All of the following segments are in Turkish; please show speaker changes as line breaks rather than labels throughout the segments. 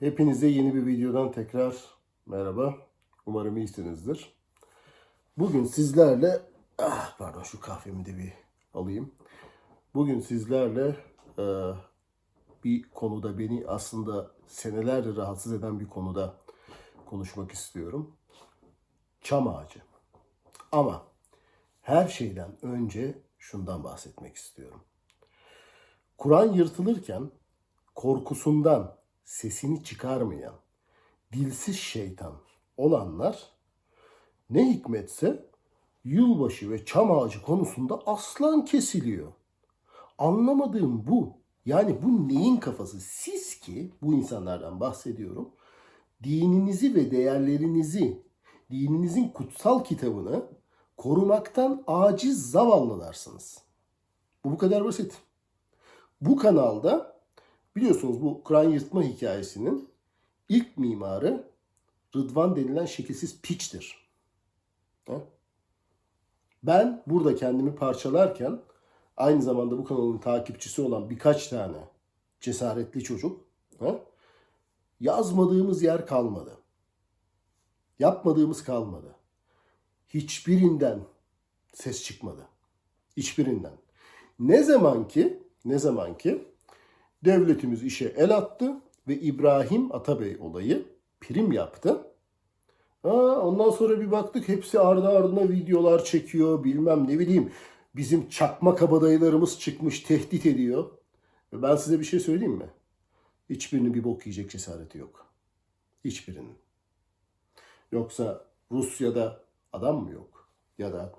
Hepinize yeni bir videodan tekrar merhaba. Umarım iyisinizdir. Bugün sizlerle, ah pardon şu kahvemi de bir alayım. Bugün sizlerle e, bir konuda beni aslında senelerdir rahatsız eden bir konuda konuşmak istiyorum. Çam ağacı. Ama her şeyden önce şundan bahsetmek istiyorum. Kur'an yırtılırken korkusundan sesini çıkarmayan dilsiz şeytan olanlar ne hikmetse yılbaşı ve çam ağacı konusunda aslan kesiliyor. Anlamadığım bu. Yani bu neyin kafası? Siz ki bu insanlardan bahsediyorum. Dininizi ve değerlerinizi, dininizin kutsal kitabını korumaktan aciz zavallılarsınız. Bu bu kadar basit. Bu kanalda biliyorsunuz bu Kur'an yırtma hikayesinin ilk mimarı Rıdvan denilen şekilsiz piçtir. Ben burada kendimi parçalarken aynı zamanda bu kanalın takipçisi olan birkaç tane cesaretli çocuk yazmadığımız yer kalmadı. Yapmadığımız kalmadı. Hiçbirinden ses çıkmadı. Hiçbirinden. Ne zaman ki ne zaman ki devletimiz işe el attı ve İbrahim Atabey olayı prim yaptı. Ha, ondan sonra bir baktık hepsi ardı ardına videolar çekiyor bilmem ne bileyim. Bizim çakma kabadayılarımız çıkmış tehdit ediyor. Ve ben size bir şey söyleyeyim mi? Hiçbirinin bir bok yiyecek cesareti yok. Hiçbirinin. Yoksa Rusya'da adam mı yok? Ya da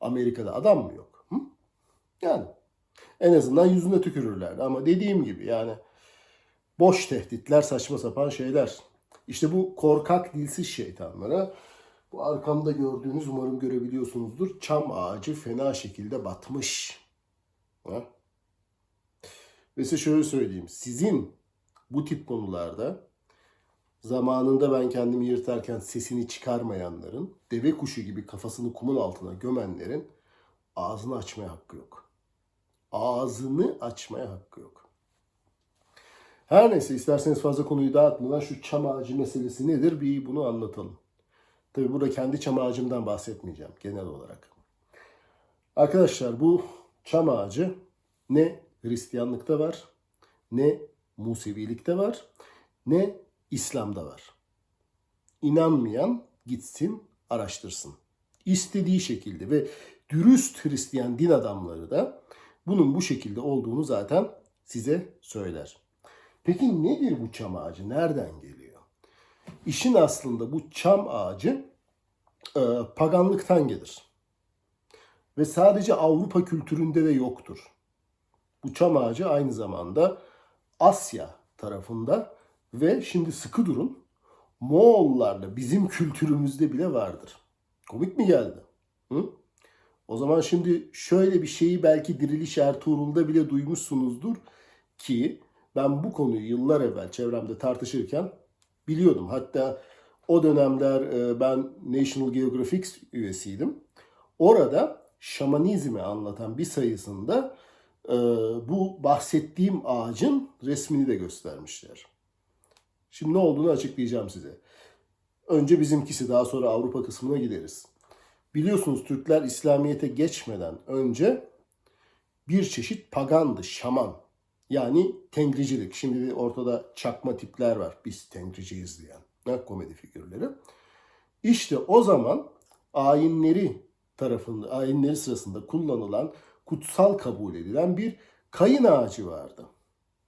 Amerika'da adam mı yok? Hı? Yani en azından yüzüne tükürürlerdi. Ama dediğim gibi yani boş tehditler, saçma sapan şeyler. İşte bu korkak dilsiz şeytanlara bu arkamda gördüğünüz umarım görebiliyorsunuzdur. Çam ağacı fena şekilde batmış. Ha? Ve size şöyle söyleyeyim. Sizin bu tip konularda zamanında ben kendimi yırtarken sesini çıkarmayanların, deve kuşu gibi kafasını kumun altına gömenlerin ağzını açmaya hakkı yok. Ağzını açmaya hakkı yok. Her neyse isterseniz fazla konuyu dağıtmadan şu çam ağacı meselesi nedir bir bunu anlatalım. Tabi burada kendi çam ağacımdan bahsetmeyeceğim genel olarak. Arkadaşlar bu çam ağacı ne Hristiyanlıkta var, ne Musevilikte var, ne İslam'da var. İnanmayan gitsin araştırsın. İstediği şekilde ve dürüst Hristiyan din adamları da bunun bu şekilde olduğunu zaten size söyler. Peki nedir bu çam ağacı? Nereden geliyor? İşin aslında bu çam ağacı e, paganlıktan gelir. Ve sadece Avrupa kültüründe de yoktur. Bu çam ağacı aynı zamanda Asya tarafında ve şimdi sıkı durun Moğollarla bizim kültürümüzde bile vardır. Komik mi geldi? Hı? O zaman şimdi şöyle bir şeyi belki Diriliş Ertuğrul'da bile duymuşsunuzdur ki ben bu konuyu yıllar evvel çevremde tartışırken biliyordum. Hatta o dönemler e, ben National Geographic üyesiydim. Orada şamanizmi anlatan bir sayısında e, bu bahsettiğim ağacın resmini de göstermişler. Şimdi ne olduğunu açıklayacağım size. Önce bizimkisi daha sonra Avrupa kısmına gideriz. Biliyorsunuz Türkler İslamiyet'e geçmeden önce bir çeşit pagandı, şaman. Yani tengricilik. Şimdi ortada çakma tipler var. Biz tengriciyiz diyen. Ha, komedi figürleri. İşte o zaman ayinleri tarafında, ayinleri sırasında kullanılan, kutsal kabul edilen bir kayın ağacı vardı.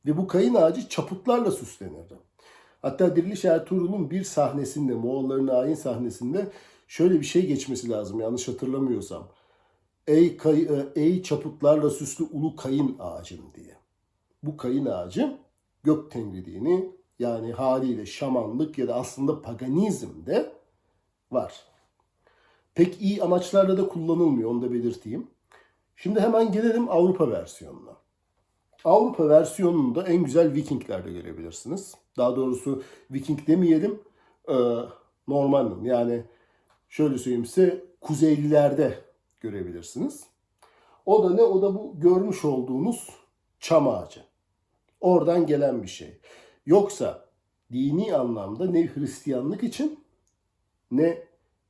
Ve bu kayın ağacı çaputlarla süslenirdi. Hatta Diriliş Ertuğrul'un bir sahnesinde, Moğolların ayin sahnesinde şöyle bir şey geçmesi lazım yanlış hatırlamıyorsam. Ey, kay, e, ey çaputlarla süslü ulu kayın ağacım diye. Bu kayın ağacı gök tengriliğini yani haliyle şamanlık ya da aslında paganizmde var. Pek iyi amaçlarla da kullanılmıyor onu da belirteyim. Şimdi hemen gelelim Avrupa versiyonuna. Avrupa versiyonunu da en güzel Vikinglerde görebilirsiniz. Daha doğrusu Viking demeyelim, e, normal yani şöyle söyleyeyim size kuzeylilerde görebilirsiniz. O da ne? O da bu görmüş olduğunuz çam ağacı. Oradan gelen bir şey. Yoksa dini anlamda ne Hristiyanlık için ne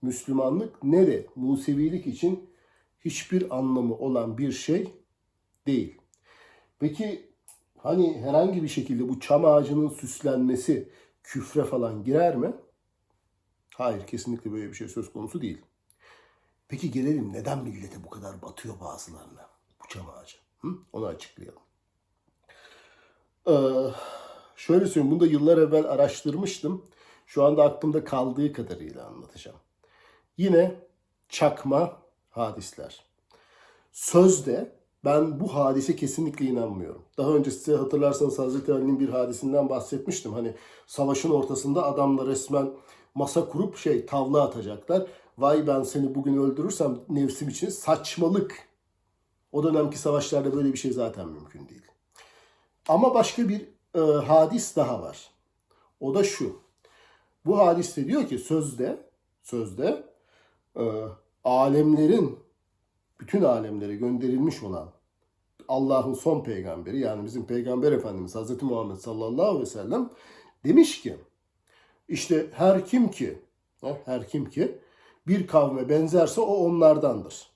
Müslümanlık ne de Musevilik için hiçbir anlamı olan bir şey değil. Peki hani herhangi bir şekilde bu çam ağacının süslenmesi küfre falan girer mi? Hayır, kesinlikle böyle bir şey söz konusu değil. Peki gelelim neden millete bu kadar batıyor bazılarına bu çam ağacı? Hı? Onu açıklayalım. Ee, şöyle söyleyeyim, bunu da yıllar evvel araştırmıştım. Şu anda aklımda kaldığı kadarıyla anlatacağım. Yine çakma hadisler. Sözde ben bu hadise kesinlikle inanmıyorum. Daha önce size hatırlarsanız Hazreti Ali'nin bir hadisinden bahsetmiştim. Hani savaşın ortasında adamlar resmen masa kurup şey tavla atacaklar. Vay ben seni bugün öldürürsem nefsim için saçmalık. O dönemki savaşlarda böyle bir şey zaten mümkün değil. Ama başka bir e, hadis daha var. O da şu. Bu hadiste diyor ki sözde sözde e, alemlerin bütün alemlere gönderilmiş olan Allah'ın son peygamberi yani bizim peygamber efendimiz Hazreti Muhammed sallallahu aleyhi ve sellem demiş ki işte her kim ki he, her kim ki bir kavme benzerse o onlardandır.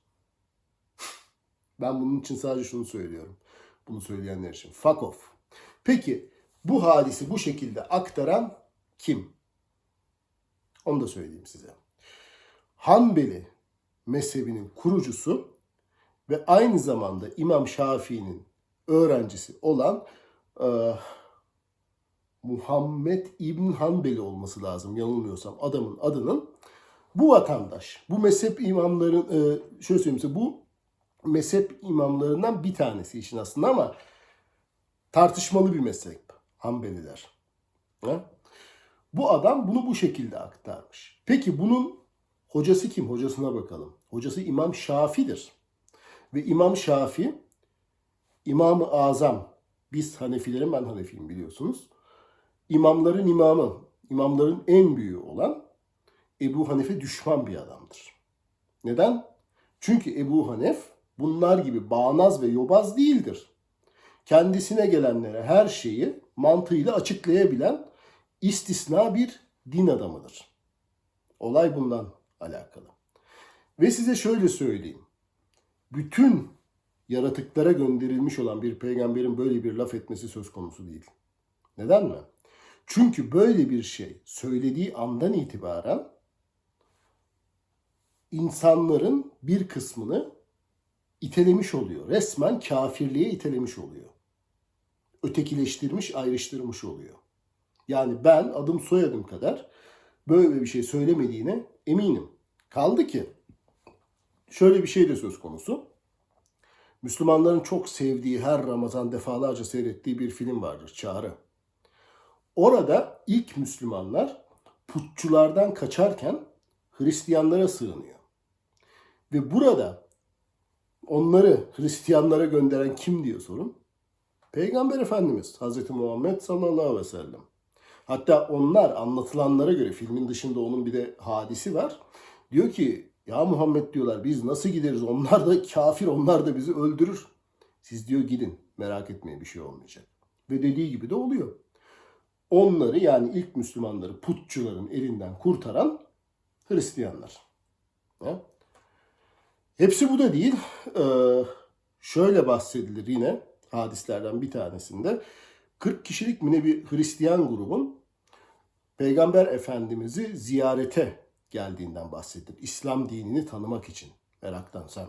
Ben bunun için sadece şunu söylüyorum. Bunu söyleyenler için. Fuck off. Peki bu hadisi bu şekilde aktaran kim? Onu da söyleyeyim size. Hanbeli mezhebinin kurucusu ve aynı zamanda İmam Şafii'nin öğrencisi olan e, Muhammed İbn Hanbeli olması lazım yanılmıyorsam adamın adının bu vatandaş, bu mezhep imamların e, şöyle söyleyeyim size bu mezhep imamlarından bir tanesi işin aslında ama tartışmalı bir mezhep Hanbeliler. Ha? Bu adam bunu bu şekilde aktarmış. Peki bunun hocası kim? Hocasına bakalım. Hocası İmam Şafi'dir. Ve İmam Şafi, İmam-ı Azam, biz Hanefilerin, ben Hanefiyim biliyorsunuz. İmamların imamı, imamların en büyüğü olan Ebu Hanife düşman bir adamdır. Neden? Çünkü Ebu Hanef bunlar gibi bağnaz ve yobaz değildir. Kendisine gelenlere her şeyi mantığıyla açıklayabilen istisna bir din adamıdır. Olay bundan alakalı. Ve size şöyle söyleyeyim. Bütün yaratıklara gönderilmiş olan bir peygamberin böyle bir laf etmesi söz konusu değil. Neden mi? Çünkü böyle bir şey söylediği andan itibaren insanların bir kısmını itelemiş oluyor. Resmen kafirliğe itelemiş oluyor. Ötekileştirmiş, ayrıştırmış oluyor. Yani ben adım soyadım kadar böyle bir şey söylemediğine eminim. Kaldı ki şöyle bir şey de söz konusu. Müslümanların çok sevdiği her Ramazan defalarca seyrettiği bir film vardır Çağrı. Orada ilk Müslümanlar putçulardan kaçarken Hristiyanlara sığınıyor. Ve burada onları Hristiyanlara gönderen kim diyor sorun? Peygamber Efendimiz Hazreti Muhammed sallallahu aleyhi ve sellem. Hatta onlar anlatılanlara göre filmin dışında onun bir de hadisi var. Diyor ki ya Muhammed diyorlar biz nasıl gideriz? Onlar da kafir, onlar da bizi öldürür. Siz diyor gidin merak etmeyin bir şey olmayacak. Ve dediği gibi de oluyor. Onları yani ilk Müslümanları putçuların elinden kurtaran Hristiyanlar. Ha? Hepsi bu da değil. Ee, şöyle bahsedilir yine hadislerden bir tanesinde. 40 kişilik mi bir Hristiyan grubun Peygamber Efendimiz'i ziyarete geldiğinden bahsedilir. İslam dinini tanımak için. Meraktan sen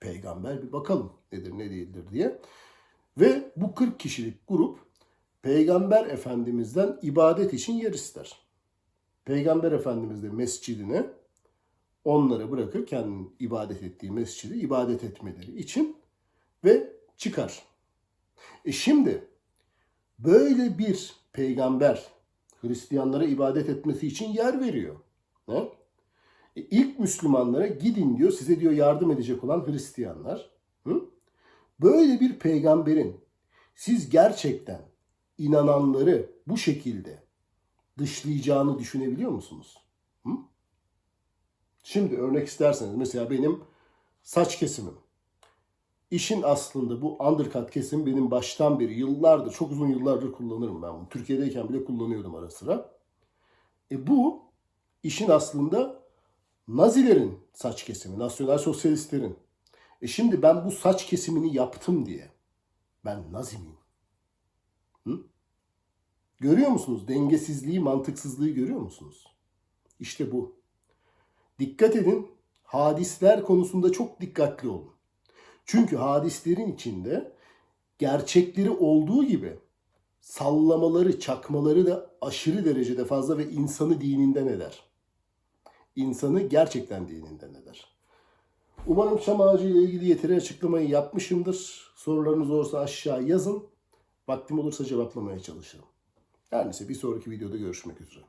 peygamber bir bakalım nedir ne değildir diye. Ve bu 40 kişilik grup Peygamber Efendimiz'den ibadet için yer ister. Peygamber Efendimiz de mescidine onları bırakır kendinin ibadet ettiği mescidi ibadet etmeleri için ve çıkar. E şimdi böyle bir peygamber Hristiyanlara ibadet etmesi için yer veriyor. Ne? E ilk Müslümanlara gidin diyor size diyor yardım edecek olan Hristiyanlar. Hı? Böyle bir peygamberin siz gerçekten inananları bu şekilde dışlayacağını düşünebiliyor musunuz? Hı? Şimdi örnek isterseniz mesela benim saç kesimim. işin aslında bu undercut kesim benim baştan beri yıllardır, çok uzun yıllardır kullanırım ben bunu. Türkiye'deyken bile kullanıyordum ara sıra. E bu işin aslında Nazilerin saç kesimi, nasyonel sosyalistlerin. E şimdi ben bu saç kesimini yaptım diye ben Nazi miyim? Görüyor musunuz? Dengesizliği, mantıksızlığı görüyor musunuz? İşte bu. Dikkat edin. Hadisler konusunda çok dikkatli olun. Çünkü hadislerin içinde gerçekleri olduğu gibi sallamaları, çakmaları da aşırı derecede fazla ve insanı dininden eder. İnsanı gerçekten dininden eder. Umarım çam ağacı ile ilgili yeteri açıklamayı yapmışımdır. Sorularınız olursa aşağı yazın. Vaktim olursa cevaplamaya çalışırım. Her neyse bir sonraki videoda görüşmek üzere.